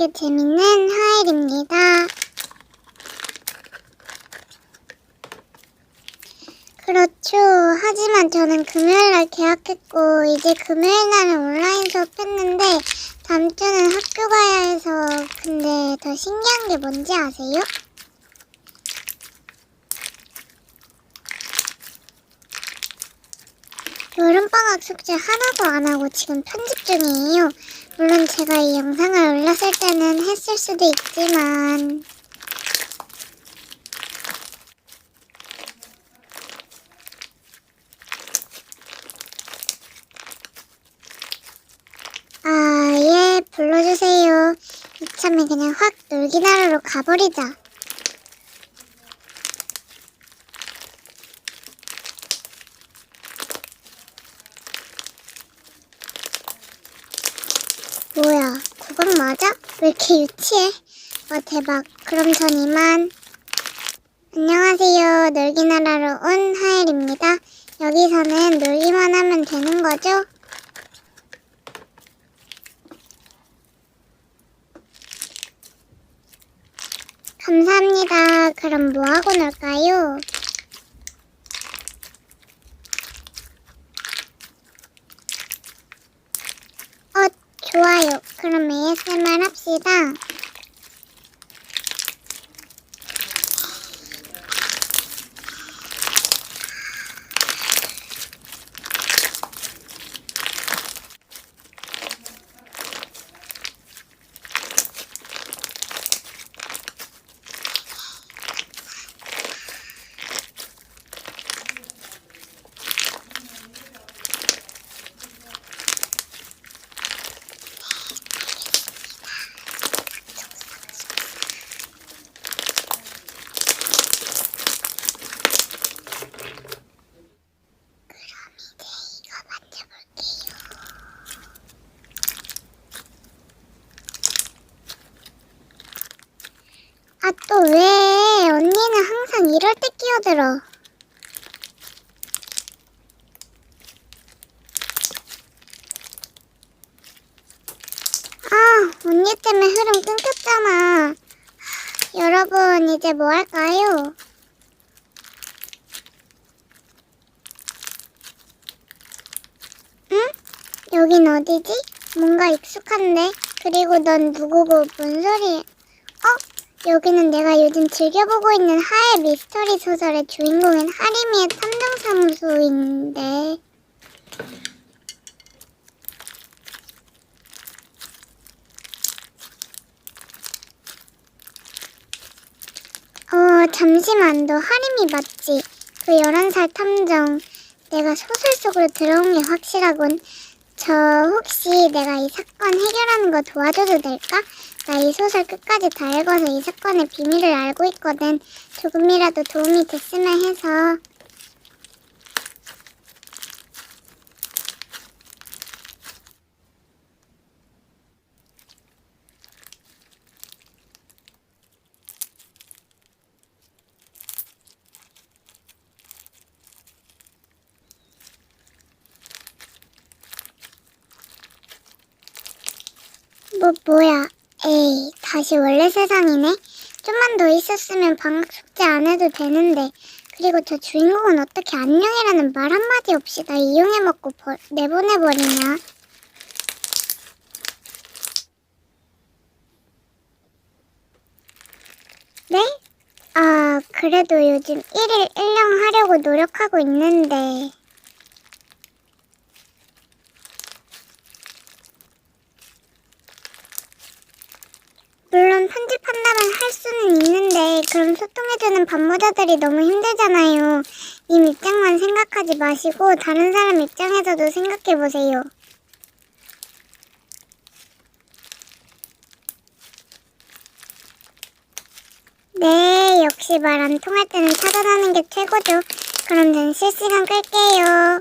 게 재밌는 하엘입니다. 그렇죠. 하지만 저는 금요일날 계약했고 이제 금요일날은 온라인 수업했는데 다음 주는 학교 가야 해서 근데 더 신기한 게 뭔지 아세요? 여름방학 숙제 하나도 안 하고 지금 편집 중이에요. 물론 제가 이 영상을 올렸을 때는 했을 수도 있지만 아, 예, 불러주세요. 이참에 그냥 확 놀기나라로 가버리자. 국악 맞아? 왜 이렇게 유치해? 와, 대박. 그럼 전 이만. 안녕하세요. 놀기나라로 온 하엘입니다. 여기서는 놀기만 하면 되는 거죠? 감사합니다. 그럼 뭐하고 놀까요? 어, 좋아요. 그럼 ASMR 합시다. 아, 또 왜? 언니는 항상 이럴 때 끼어들어. 아, 언니 때문에 흐름 끊겼잖아. 여러분, 이제 뭐 할까요? 응? 여긴 어디지? 뭔가 익숙한데? 그리고 넌 누구고 뭔 소리? 어? 여기는 내가 요즘 즐겨보고 있는 하의 미스터리 소설의 주인공인 하리미의 탐정사무소인데. 어, 잠시만, 너 하림이 맞지? 그 11살 탐정. 내가 소설 속으로 들어온 게 확실하군. 저 혹시 내가 이 사건 해결하는 거 도와줘도 될까? 나 이 소설 끝까지 다 읽어서 이 사건의 비밀을 알고 있거든. 조금이라도 도움이 됐으면 해서. 뭐, 뭐야. 에이, 다시 원래 세상이네. 좀만 더 있었으면 방학 숙제 안 해도 되는데. 그리고 저 주인공은 어떻게 안녕이라는 말 한마디 없이 나 이용해먹고 버- 내보내버리냐. 네? 아, 그래도 요즘 1일 1령 하려고 노력하고 있는데. 물론 편집한다면 할 수는 있는데 그럼 소통해주는 반모자들이 너무 힘들잖아요. 님 입장만 생각하지 마시고 다른 사람 입장에서도 생각해보세요. 네, 역시 말 안 통할 때는 차단하는 게 최고죠. 그럼 전 실시간 끌게요.